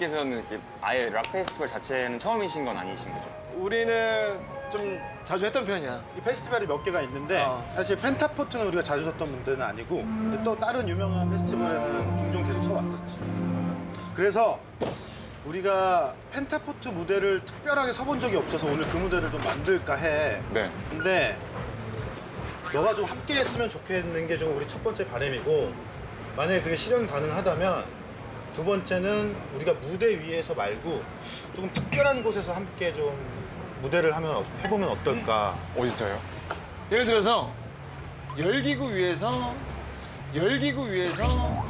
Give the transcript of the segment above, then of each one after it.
멤버들께서는 이렇게 아예 락 페스티벌 자체는 처음이신 건 아니신 거죠? 우리는 좀 자주 했던 편이야. 이 페스티벌이 몇 개가 있는데 어. 사실 펜타포트는 우리가 자주 섰던 분들은 아니고 근데 또 다른 유명한 페스티벌에는 종종 계속 서왔었지. 그래서 우리가 펜타포트 무대를 특별하게 서본 적이 없어서 오늘 그 무대를 좀 만들까 해. 네. 근데 너가 좀 함께 했으면 좋겠는 게 좀 우리 첫 번째 바람이고 만약에 그게 실현 가능하다면 두 번째는 우리가 무대 위에서 말고 조금 특별한 곳에서 함께 좀 무대를 하면 어- 해보면 어떨까? 어디서요? 예를 들어서 열기구 위에서 열기구 위에서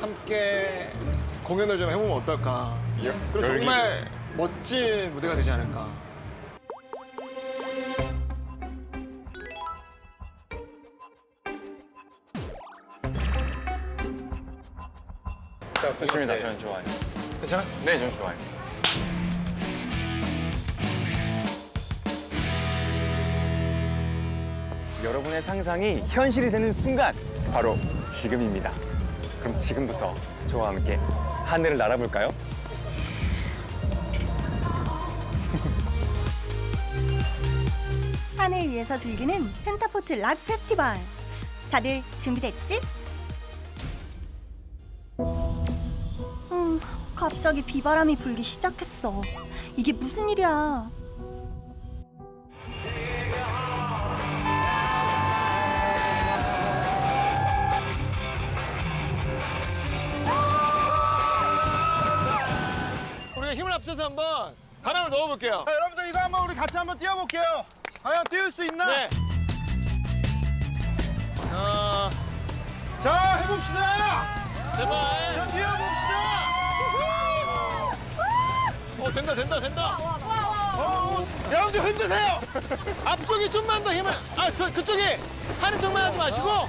함께 공연을 좀 해보면 어떨까? 열기구. 정말 멋진 무대가 되지 않을까? 자, 좋습니다. 네. 저는 좋아요. 괜찮아? 네, 저는 좋아요. 여러분의 상상이 현실이 되는 순간 바로 지금입니다. 그럼 지금부터 저와 함께 하늘을 날아볼까요? 하늘 위에서 즐기는 펜타포트 락 페스티벌. 다들 준비됐지? 갑자기 비바람이 불기 시작했어. 이게 무슨 일이야? 우리가 힘을 합쳐서 한번 바람을 넣어볼게요. 자, 여러분들 이거 한번 우리 같이 한번 뛰어볼게요. 과연 띄울 수 있나? 네. 자, 자, 해봅시다. 제발. 자, 뛰어봅시다. 어, 된다, 된다, 된다. 어, 여러분들 흔드세요. 앞쪽이 좀만 더 힘을. 아, 그, 그쪽이 하는 척만 하지 마시고.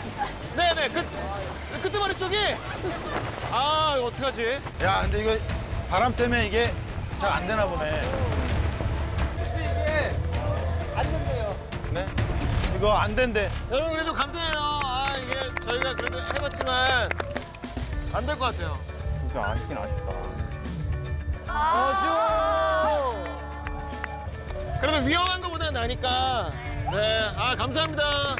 네네, 그, 끝머리 쪽이. 아, 이거 어떡하지? 야, 근데 이거 바람 때문에 이게 잘 안 되나 보네. 혹시 이게 안 된대요. 네? 이거 안 된대. 여러분, 그래도 감사해요. 아, 이게 저희가 그래도 해봤지만 안 될 것 같아요. 진짜 아쉽긴 아쉽다. 그래도 위험한 것보다는 나니까. 네, 아, 감사합니다.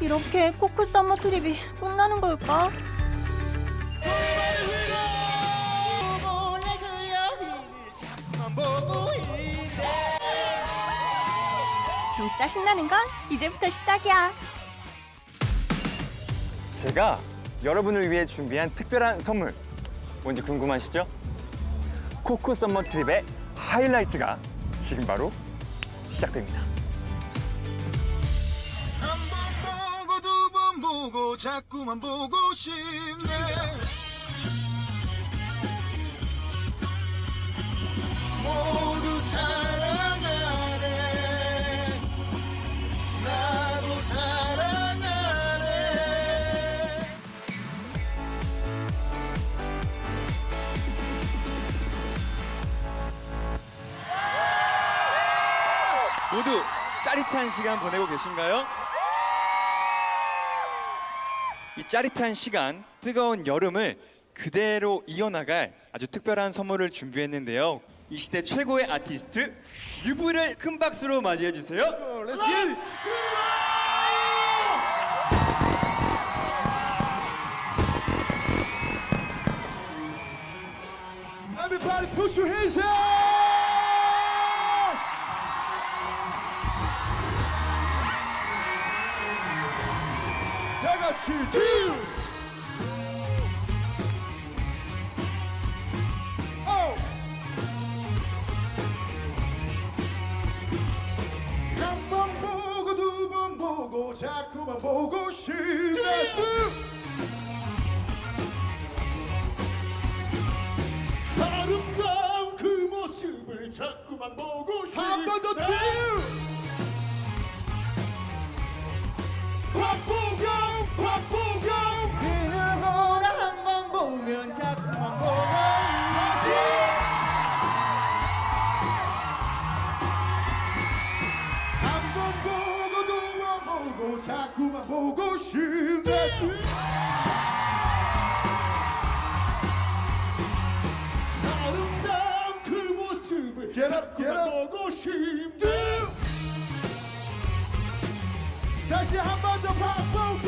이렇게 코크 썸머 트립이 끝나는 걸까? 진짜 신나는 건 이제부터 시작이야. 제가 여러분을 위해 준비한 특별한 선물 뭔지 궁금하시죠? 코코 썸머 트립의 하이라이트가 지금 바로 시작됩니다. 한 번 보고 두 번 보고 자꾸만 보고 싶네. 모두 짜릿한 시간 보내고 계신가요? 이 짜릿한 시간, 뜨거운 여름을 그대로 이어나갈 아주 특별한 선물을 준비했는데요. 이 시대 최고의 아티스트 유부를 큰 박수로 맞이해 주세요. Get it! Everybody put your hands up! 다 같이 two! Oh! 한번 보고 싶네 아름다운 그 모습을 자꾸만 보고 싶네 한번더 보고 싶네 다시 한 번더 나도